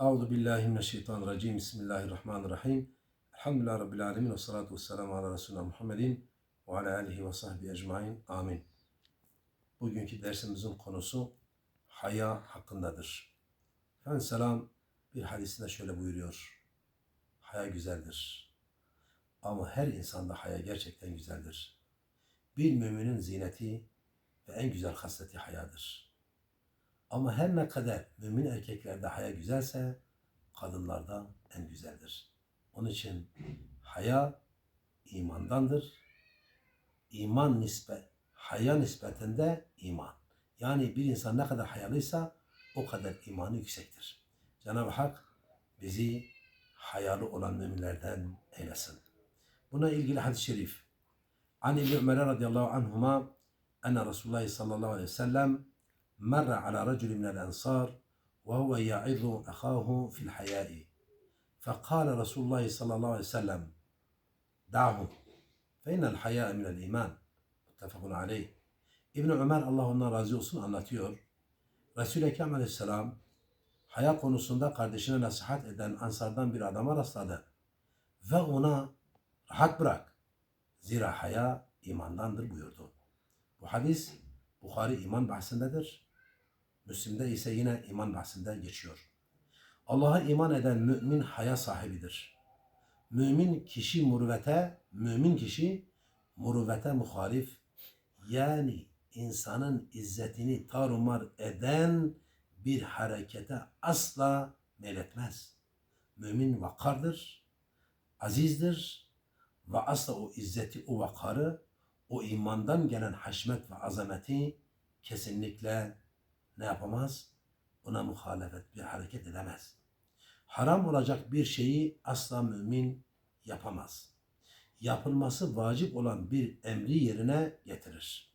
Euzu billahi mineşşeytanirracim. Bismillahirrahmanirrahim. Elhamdülillahi rabbil alamin ve salatu vesselamu ala resulina Muhammedin ve ala alihi ve sahbihi ecmaîn. Amin. Bugünkü dersimizin konusu haya hakkındadır. Efendimiz selam bir hadisinde şöyle buyuruyor. Haya güzeldir. Ama her insanda haya gerçekten güzeldir. Bir müminin zineti ve en güzel hasleti hayadır. Ama her ne kadar mümin erkeklerde haya güzelse kadınlarda en güzeldir. Onun için haya imandandır. İman nispet, haya nispetinde iman. Yani bir insan ne kadar hayalıysa o kadar imanı yüksektir. Cenab-ı Hak bizi hayalı olan müminlerden eylesin. Buna ilgili hadis-i şerif. An İbni Ömer radıyallahu anhuma enne Resulullah sallallahu aleyhi ve sellem merre ala racul minel ensar ve huve ya'izu ahahu fil hayai. فقال رسول الله صلى الله عليه وسلم دعهم فإن الحياء من الإيمان muttefakun aleyh. İbn Ömer Allah ondan razı olsun anlatıyor. Resul-i Ekrem Aleyhisselam haya konusunda kardeşine nasihat eden ansardan bir adama rastladı. Ve ona rahat bırak. Zira haya imandandır buyurdu. Bu hadis Bukhari iman bahsindedir. Müslim'de ise yine iman bahsinde geçiyor. Allah'a iman eden mümin haya sahibidir. Mümin kişi murvete, mümin kişi murvete muhalif yani insanın izzetini tarumar eden bir harekete asla meyletmez. Mümin vakardır, azizdir ve asla o izzeti, o vakarı, o imandan gelen haşmet ve azameti kesinlikle ne yapamaz? Buna muhalefet bir hareket edemez. Haram olacak bir şeyi asla mümin yapamaz. Yapılması vacip olan bir emri yerine getirir.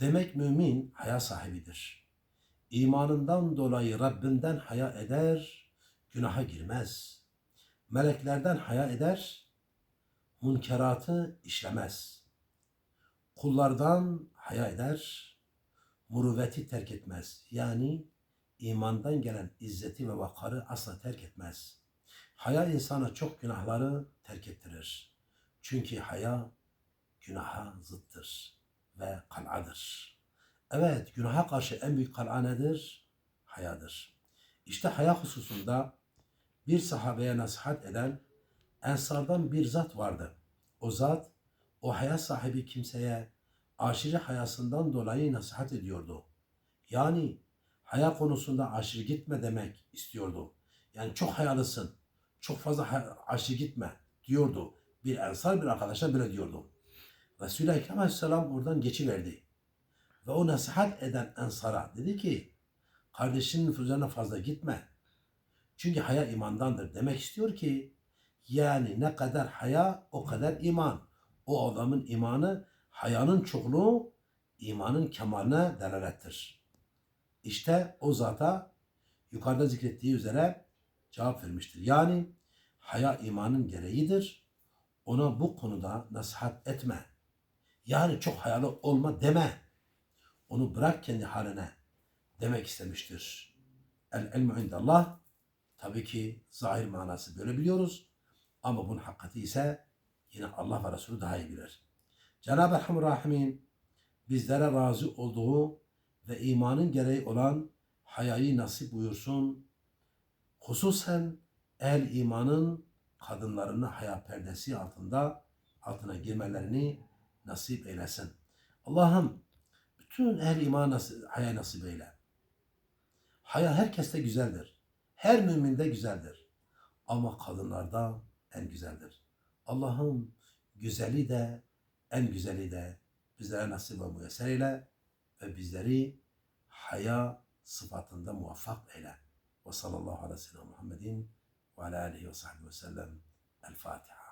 Demek mümin haya sahibidir. İmanından dolayı Rabbinden haya eder, günaha girmez. Meleklerden haya eder, münkeratı işlemez. Kullardan haya eder, muruvveti terk etmez. Yani imandan gelen izzeti ve vakarı asla terk etmez. Haya insana çok günahları terk ettirir. Çünkü haya günaha zıttır ve kal'adır. Evet, günaha karşı en büyük kal'a nedir? Hayadır. İşte haya hususunda bir sahabeye nasihat eden ensardan bir zat vardı. O zat o haya sahibi kimseye aşırı hayasından dolayı nasihat ediyordu. Yani haya konusunda aşırı gitme demek istiyordu. Yani çok hayalısın, çok fazla aşırı gitme diyordu. Bir ensar bir arkadaşa böyle diyordu. Resul-i Ekrem Aleyhisselam oradan geçiverdi. Ve o nasihat eden ensara dedi ki, kardeşinin üzerine fazla gitme. Çünkü haya imandandır. Demek istiyor ki, yani ne kadar haya o kadar iman. O adamın imanı hayanın çokluğu imanın kemaline delalettir. İşte o zata yukarıda zikrettiği üzere cevap vermiştir. Yani haya imanın gereğidir. Ona bu konuda nasihat etme. Yani çok hayalı olma deme. Onu bırak kendi haline demek istemiştir. El ilmu indallah tabii ki zahir manası böyle biliyoruz. Ama bunun hakikati ise yine Allah ve Resulü daha iyi bilir. Cenab-ı Erhamur Rahimin bizlere razı olduğu ve imanın gereği olan hayayı nasip buyursun. Hususen el imanın kadınlarını haya perdesi altında altına girmelerini nasip eylesin. Allah'ım bütün el iman nasip, haya nasip eyle. Haya herkeste güzeldir. Her müminde güzeldir. Ama kadınlarda en güzeldir. Allah'ım güzeli de en güzeli de bizlere nasip ve müyesser eyle ve bizleri haya sıfatında muvaffak eyle. Ve sallallahu aleyhi ve sellem Muhammedin ve ala alihi ve sahbihi ve sellem. El Fatiha.